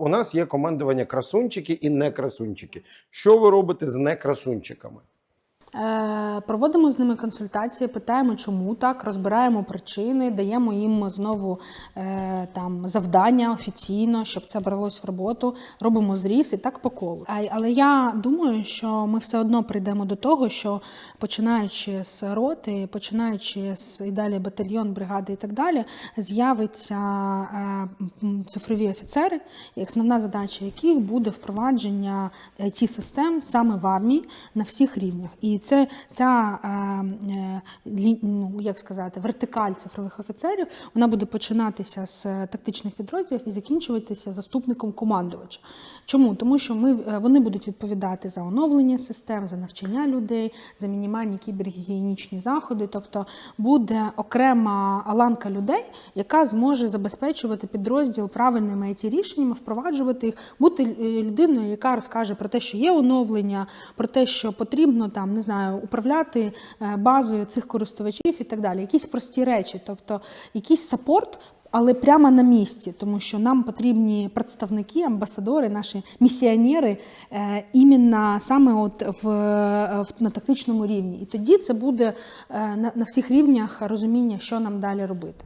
у нас є командування красунчики і некрасунчики. Що ви робите з некрасунчиками? Е, Проводимо з ними консультації, питаємо, чому так, розбираємо причини, даємо їм знову е, там завдання офіційно, щоб це бралось в роботу. Робимо зріз і так по колу. Але я думаю, що ми все одно прийдемо до того, що починаючи з роти, починаючи з і далі батальйон, бригади і так далі, з'явиться е, цифрові офіцери, і основна задача яких буде впровадження it систем саме в армії на всіх рівнях. І це ця е, е, ну, як сказати, вертикаль цифрових офіцерів вона буде починатися з тактичних підрозділів і закінчуватися заступником командувача. Чому? Тому що ми е, вони будуть відповідати за оновлення систем, за навчання людей, за мінімальні кібергігієнічні заходи. Тобто буде окрема ланка людей, яка зможе забезпечувати підрозділ правильними it рішеннями, впроваджувати їх, бути людиною, яка розкаже про те, що є оновлення, про те, що потрібно там не знаю, управляти е, базою цих користувачів і так далі. Якісь прості речі, тобто якийсь сапорт. Але прямо на місці, тому що нам потрібні представники, амбасадори, наші місіонери е, іменно саме от в, в на тактичному рівні. І тоді це буде е, на, на всіх рівнях розуміння, що нам далі робити.